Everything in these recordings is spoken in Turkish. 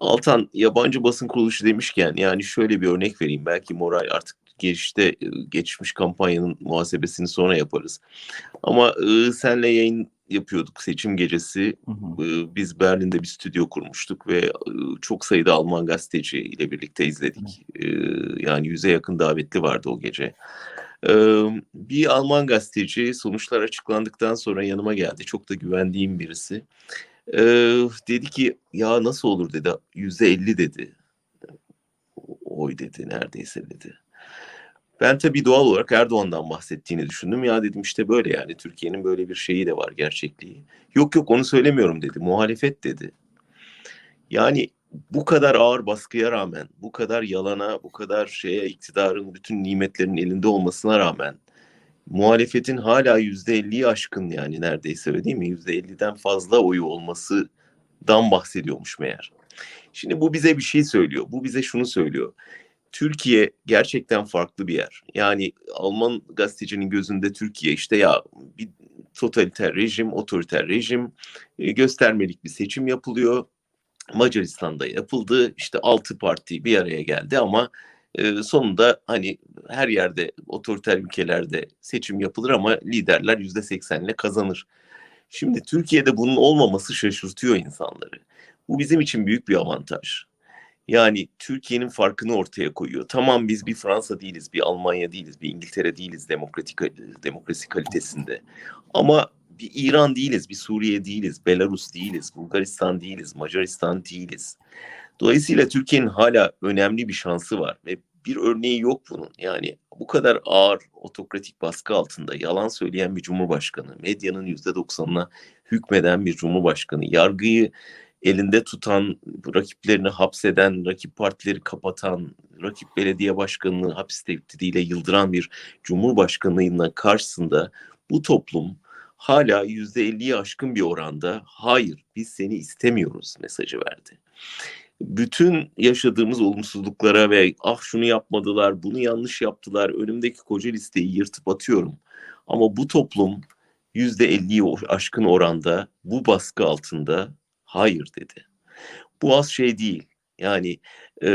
Altan yabancı basın kuruluşu demişken yani şöyle bir örnek vereyim. Belki moral artık geçişte geçmiş kampanyanın muhasebesini sonra yaparız. Ama e, senle yayın yapıyorduk seçim gecesi. Hı hı. E, biz Berlin'de bir stüdyo kurmuştuk ve e, çok sayıda Alman gazeteci ile birlikte izledik. E, yani yüze yakın davetli vardı o gece. E, bir Alman gazeteci sonuçlar açıklandıktan sonra yanıma geldi. Çok da güvendiğim birisi. E, dedi ki ya nasıl olur dedi. Yüzde elli dedi. Oy dedi neredeyse dedi. Ben tabii doğal olarak Erdoğan'dan bahsettiğini düşündüm. Ya dedim işte böyle yani Türkiye'nin böyle bir şeyi de var gerçekliği. Yok yok onu söylemiyorum dedi. Muhalefet dedi. Yani bu kadar ağır baskıya rağmen, bu kadar yalana, bu kadar şeye iktidarın bütün nimetlerin elinde olmasına rağmen muhalefetin hala yüzde elliyi aşkın yani neredeyse öyle değil mi? Yüzde elliden fazla oyu olmasından bahsediyormuş meğer. Şimdi bu bize bir şey söylüyor. Bu bize şunu söylüyor. Türkiye gerçekten farklı bir yer. Yani Alman gazetecinin gözünde Türkiye işte ya bir totaliter rejim, otoriter rejim, e, göstermelik bir seçim yapılıyor. Macaristan'da yapıldı. İşte altı parti bir araya geldi ama sonunda hani her yerde otoriter ülkelerde seçim yapılır ama liderler yüzde seksenle kazanır. Şimdi Türkiye'de bunun olmaması şaşırtıyor insanları. Bu bizim için büyük bir avantaj. Yani Türkiye'nin farkını ortaya koyuyor. Tamam biz bir Fransa değiliz, bir Almanya değiliz, bir İngiltere değiliz demokratik demokrasi kalitesinde. Ama bir İran değiliz, bir Suriye değiliz, Belarus değiliz, Bulgaristan değiliz, Macaristan değiliz. Dolayısıyla Türkiye'nin hala önemli bir şansı var ve bir örneği yok bunun. Yani bu kadar ağır otokratik baskı altında yalan söyleyen bir cumhurbaşkanı, medyanın yüzde doksanına hükmeden bir cumhurbaşkanı, yargıyı elinde tutan, rakiplerini hapseden, rakip partileri kapatan, rakip belediye başkanını hapis tehdidiyle yıldıran bir cumhurbaşkanının karşısında bu toplum hala yüzde elliyi aşkın bir oranda hayır biz seni istemiyoruz mesajı verdi. Bütün yaşadığımız olumsuzluklara ve ah şunu yapmadılar, bunu yanlış yaptılar, önümdeki koca listeyi yırtıp atıyorum. Ama bu toplum yüzde elliyi aşkın oranda bu baskı altında hayır dedi. Bu az şey değil. Yani e,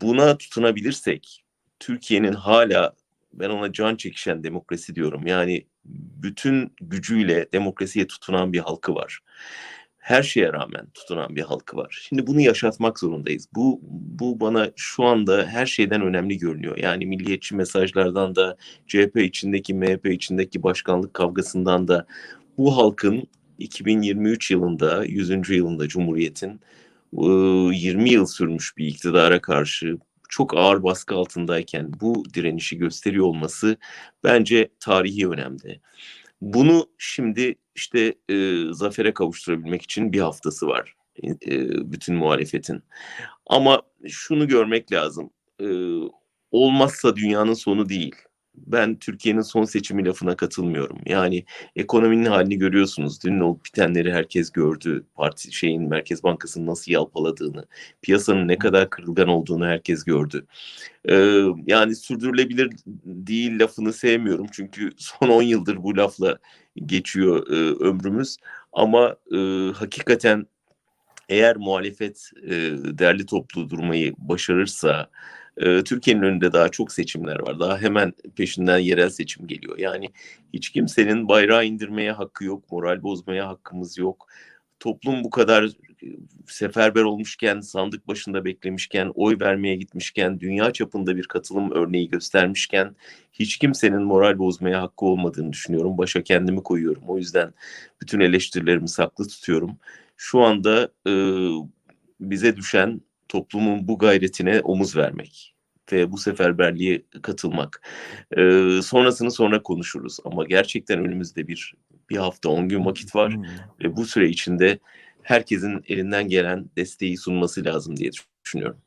buna tutunabilirsek Türkiye'nin hala ben ona can çekişen demokrasi diyorum. Yani bütün gücüyle demokrasiye tutunan bir halkı var. Her şeye rağmen tutunan bir halkı var. Şimdi bunu yaşatmak zorundayız. Bu bu bana şu anda her şeyden önemli görünüyor. Yani milliyetçi mesajlardan da CHP içindeki MHP içindeki başkanlık kavgasından da bu halkın 2023 yılında 100. yılında Cumhuriyet'in 20 yıl sürmüş bir iktidara karşı çok ağır baskı altındayken bu direnişi gösteriyor olması bence tarihi önemli. Bunu şimdi işte e, zafere kavuşturabilmek için bir haftası var e, bütün muhalefetin. Ama şunu görmek lazım. E, olmazsa dünyanın sonu değil ben Türkiye'nin son seçimi lafına katılmıyorum. Yani ekonominin halini görüyorsunuz. Dün olup bitenleri herkes gördü. Parti şeyin Merkez Bankası'nın nasıl yalpaladığını, piyasanın ne kadar kırılgan olduğunu herkes gördü. Ee, yani sürdürülebilir değil lafını sevmiyorum. Çünkü son 10 yıldır bu lafla geçiyor e, ömrümüz. Ama e, hakikaten eğer muhalefet e, derli toplu durmayı başarırsa, e, Türkiye'nin önünde daha çok seçimler var. Daha hemen peşinden yerel seçim geliyor. Yani hiç kimsenin bayrağı indirmeye hakkı yok, moral bozmaya hakkımız yok. Toplum bu kadar seferber olmuşken, sandık başında beklemişken, oy vermeye gitmişken, dünya çapında bir katılım örneği göstermişken hiç kimsenin moral bozmaya hakkı olmadığını düşünüyorum. Başa kendimi koyuyorum. O yüzden bütün eleştirilerimi saklı tutuyorum. Şu anda e, bize düşen toplumun bu gayretine omuz vermek ve bu seferberliğe katılmak. Ee, sonrasını sonra konuşuruz ama gerçekten önümüzde bir bir hafta on gün vakit var hmm. ve bu süre içinde herkesin elinden gelen desteği sunması lazım diye düşünüyorum.